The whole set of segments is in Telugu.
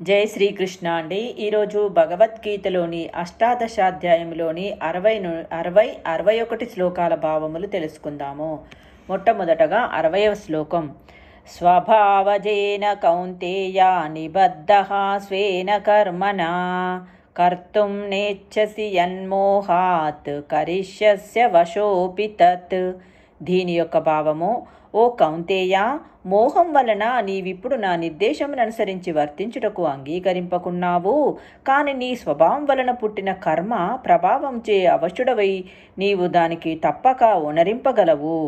జై శ్రీకృష్ణ అండి. ఈరోజు భగవద్గీతలోని అష్టాదశాధ్యాయంలోని అరవై ను అరవై అరవై ఒకటి శ్లోకాల భావములు తెలుసుకుందాము. మొట్టమొదటగా అరవయవ శ్లోకం. స్వభావజేన కౌంతేయ నిబద్ధ స్వేన కర్మణ కర్తుం నేచ్చసి యన్మోహాత్ కరిష్యస్య వశోపి తత్ దీని యొక్క భావము ఓ కౌంతేయ మోహం వలన నీవిప్పుడు నా నిర్దేశమును అనుసరించి వర్తించుటకు అంగీకరింపకున్నావు. కాని నీ స్వభావం వలన పుట్టిన కర్మ ప్రభావంచే అవశుడవై నీవు దానికి తప్పక ఉనరింపగలవు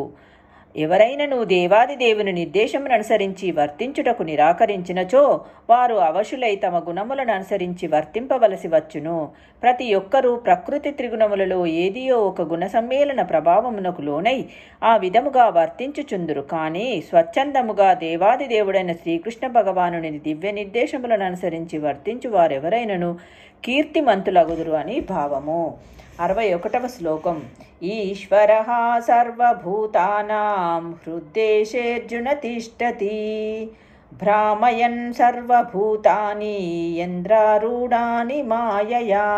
ఎవరైనను దేవాది దేవుని నిర్దేశమును అనుసరించి వర్తించుటకు నిరాకరించినచో వారు అవశులై తమ గుణములను అనుసరించి వర్తింపవలసి వచ్చును. ప్రతి ఒక్కరూ ప్రకృతి త్రిగుణములలో ఏదియో ఒక గుణ సమ్మేళన ప్రభావమునకు లోనై ఆ విధముగా వర్తించుచుందురు. కానీ స్వచ్ఛందముగా దేవాది దేవుడైన శ్రీకృష్ణ భగవానుని దివ్య నిర్దేశములను అనుసరించి వర్తించు వారెవరైనను కీర్తిమంతులగుదురు అని భావము. అరవై ఒకటవ శ్లోకం. ఈశ్వర సర్వభూతానా आं हृद्देशेऽर्जुन तिष्ठति। भ्रामयन् सर्वभूतानि यन्द्रारूढानि मायया।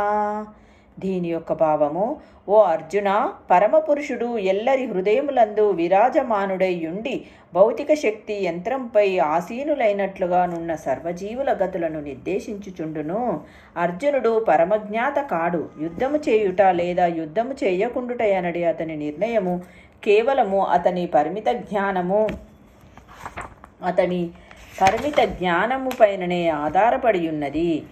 దీని యొక్క భావము ఓ అర్జున పరమపురుషుడు ఎల్లరి హృదయములందు విరాజమానుడై ఉండి భౌతిక శక్తి యంత్రంపై ఆసీనులైనట్లుగానున్న సర్వజీవుల గతులను నిర్దేశించుచుండును. అర్జునుడు పరమజ్ఞాత కాడు. యుద్ధము చేయుట లేదా యుద్ధము చేయకుండుటయనడి అతని నిర్ణయము కేవలము అతని పరిమిత జ్ఞానము. అతని పరిమిత జ్ఞానము పైననే ఆధారపడి ఉన్నది.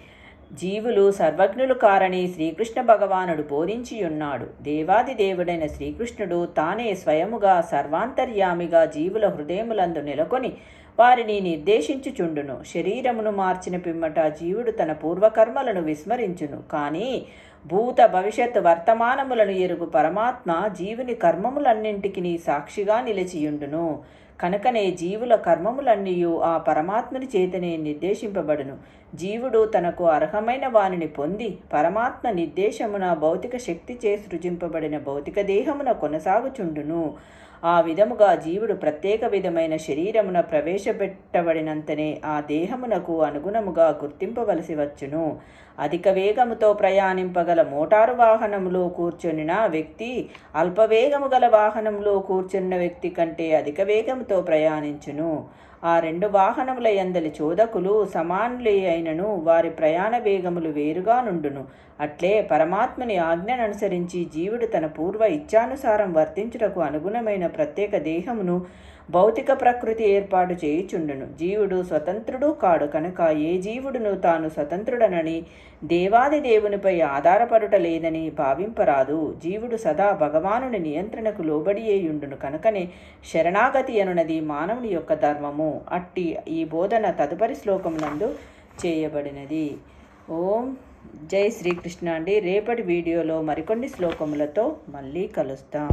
జీవులు సర్వజ్ఞులు కారని శ్రీకృష్ణ భగవానుడు బోధించియున్నాడు. దేవాది దేవుడైన శ్రీకృష్ణుడు తానే స్వయముగా సర్వాంతర్యామిగా జీవుల హృదయములందు నెలకొని వారిని నిర్దేశించుచుండును. శరీరమును మార్చిన పిమ్మట జీవుడు తన పూర్వకర్మలను విస్మరించును. కానీ భూత భవిష్యత్ వర్తమానములను ఎరుగు పరమాత్మ జీవుని కర్మములన్నింటికి సాక్షిగా నిలిచియుండును. కనుకనే జీవుల కర్మములన్నీ ఆ పరమాత్మని చేతనే నిర్దేశింపబడును. జీవుడు తనకు అర్హమైన వానిని పొంది పరమాత్మ నిర్దేశమున భౌతిక శక్తిచే సృజింపబడిన భౌతిక దేహమున కొనసాగుచుండును. ఆ విధముగా జీవుడు ప్రత్యేక విధమైన శరీరమున ప్రవేశపెట్టబడినంతనే ఆ దేహమునకు అనుగుణముగా గుర్తింపవలసి వచ్చును. అధిక వేగముతో ప్రయాణింపగల మోటారు వాహనములో కూర్చొనిన వ్యక్తి అల్పవేగము గల వాహనంలో కూర్చున్న వ్యక్తి కంటే అధిక వేగముతో ప్రయాణించును. ఆ రెండు వాహనముల ఎందలి చోదకులు సమానులే అయినను వారి ప్రయాణ వేగములు వేరుగా నుండును. అట్లే పరమాత్మని ఆజ్ఞను అనుసరించి జీవుడు తన పూర్వ ఇచ్ఛానుసారం వర్తించుటకు అనుగుణమైన ప్రత్యేక దేహమును భౌతిక ప్రకృతి ఏర్పాటు చేయుచుండును. జీవుడు స్వతంత్రుడు కాడు కనుక ఏ జీవుడును తాను స్వతంత్రుడనని దేవాది దేవునిపై ఆధారపడుట లేదని భావింపరాదు. జీవుడు సదా భగవానుని నియంత్రణకు లోబడియేయుండును కనుకనే శరణాగతి అనునది మానవుని యొక్క ధర్మము. అట్టి ఈ బోధన తదుపరి శ్లోకమునందు చేయబడినది. ఓం జై శ్రీకృష్ణ అండి. రేపటి వీడియోలో మరికొన్ని శ్లోకములతో మళ్ళీ కలుస్తాం.